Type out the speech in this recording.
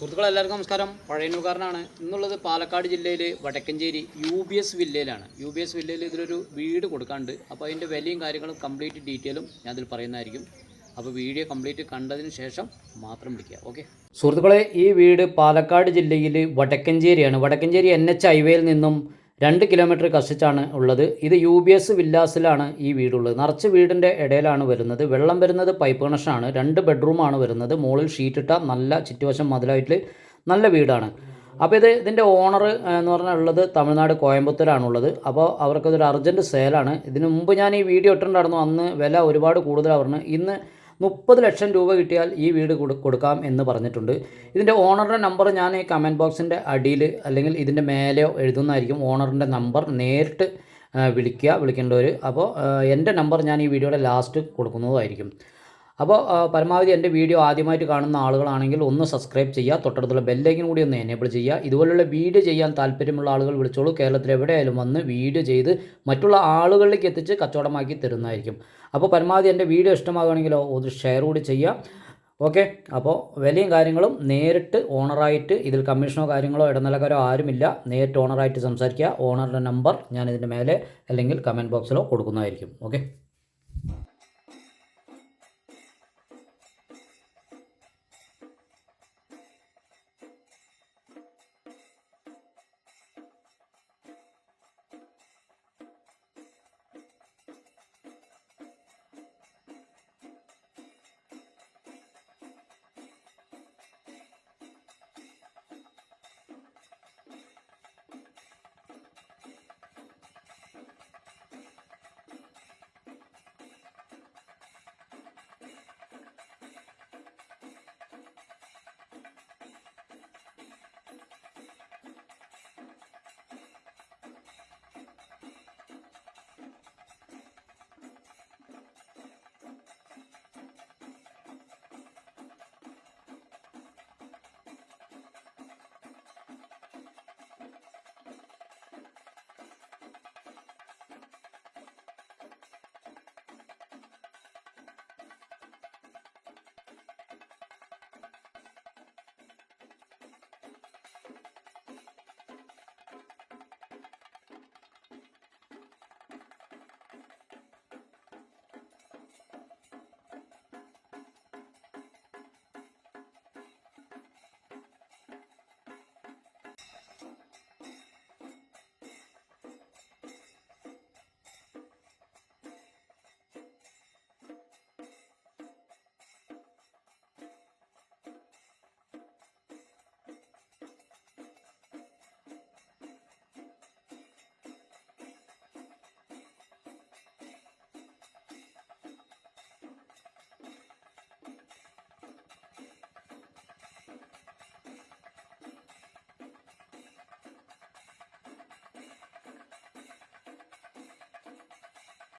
സുഹൃത്തുക്കളെ എല്ലാവർക്കും നമസ്കാരം പഴയനൂക്കാരനാണ് ഇന്നുള്ളത് പാലക്കാട് ജില്ലയിൽ വടക്കഞ്ചേരി യു ബി എസ് വില്ലയിലാണ്. യു ബി എസ് വില്ലയിൽ ഇതിലൊരു വീട് കൊടുക്കാണ്ട് അപ്പോൾ അതിന്റെ വിലയും കാര്യങ്ങളും കംപ്ലീറ്റ് ഡീറ്റെയിലും ഞാൻ അതിൽ പറയുന്നതായിരിക്കും. അപ്പോൾ വീഡിയോ കംപ്ലീറ്റ് കണ്ടതിന് ശേഷം മാത്രം വിളിക്കുക. ഓക്കെ സുഹൃത്തുക്കളെ ഈ വീട് പാലക്കാട് ജില്ലയിൽ വടക്കഞ്ചേരിയാണ്. വടക്കഞ്ചേരി എൻ എച്ച് ഹൈവേയിൽ നിന്നും രണ്ട് കിലോമീറ്റർ കഷ്ടിച്ചാണ് ഉള്ളത്. ഇത് യു ബി എസ് വില്ലാസിലാണ് ഈ വീടുള്ളത്. നിറച്ച് വീടിന്റെ ഇടയിലാണ് വരുന്നത്. വെള്ളം വരുന്നത് പൈപ്പ് കണക്ഷനാണ്. രണ്ട് ബെഡ്റൂമാണ് വരുന്നത്. മുകളിൽ ഷീറ്റിട്ട നല്ല ചുറ്റുവശം മതിലായിട്ട് നല്ല വീടാണ്. അപ്പോൾ ഇത് ഇതിന്റെ ഓണർ എന്ന് പറഞ്ഞാൽ ഉള്ളത് തമിഴ്നാട് കോയമ്പത്തൂരാണുള്ളത്. അപ്പോൾ അവർക്കതൊരു അർജന്റ് സെയിലാണ്. ഇതിനു മുമ്പ് ഞാൻ ഈ വീഡിയോ ഇട്ടിട്ടുണ്ടായിരുന്നു. അന്ന് വില ഒരുപാട് കൂടുതലാണ്. പറഞ്ഞു ഇന്ന് മുപ്പത് ലക്ഷം രൂപ കിട്ടിയാൽ ഈ വീട് കൊടുക്കാം എന്ന് പറഞ്ഞിട്ടുണ്ട്. ഇതിന്റെ ഓണറുടെ നമ്പർ ഞാൻ ഈ കമന്റ് ബോക്സിന്റെ അടിയിൽ അല്ലെങ്കിൽ ഇതിന്റെ മേലെയോ എഴുതുന്നതായിരിക്കും. ഓണറിന്റെ നമ്പർ നേരിട്ട് വിളിക്കുക വിളിക്കേണ്ടവർ അപ്പോൾ എന്റെ നമ്പർ ഞാൻ ഈ വീഡിയോയുടെ ലാസ്റ്റ് കൊടുക്കുന്നതായിരിക്കും. അപ്പോൾ പരമാവധി എന്റെ വീഡിയോ ആദ്യമായിട്ട് കാണുന്ന ആളുകളാണെങ്കിൽ ഒന്ന് സബ്സ്ക്രൈബ് ചെയ്യുക തൊട്ടടുത്തുള്ള ബെല്ലൈക്കൻ കൂടി ഒന്ന് എനേബിൾ ചെയ്യുക. ഇതുപോലുള്ള വീഡിയോ ചെയ്യാൻ താല്പര്യമുള്ള ആളുകൾ വിളിച്ചോളൂ. കേരളത്തിൽ എവിടെയായാലും വന്ന് വീഡിയോ ചെയ്ത് മറ്റുള്ള ആളുകളിലേക്ക് എത്തിച്ച് കച്ചവടമാക്കി തരുന്നതായിരിക്കും. അപ്പോൾ പരമാവധി എന്റെ വീഡിയോ ഇഷ്ടമാകുകയാണെങ്കിലോ ഒന്ന് ഷെയർ കൂടി ചെയ്യുക. ഓക്കെ അപ്പോൾ വിലയും കാര്യങ്ങളും നേരിട്ട് ഓണറായിട്ട് ഇതിൽ കമ്മീഷനോ കാര്യങ്ങളോ ഇടനിലക്കാരോ ആരുമില്ല. നേരിട്ട് ഓണറായിട്ട് സംസാരിക്കുക. ഓണറുടെ നമ്പർ ഞാൻ ഇതിന്റെ മേലെ അല്ലെങ്കിൽ കമന്റ് ബോക്സിലോ കൊടുക്കുന്നതായിരിക്കും. ഓക്കെ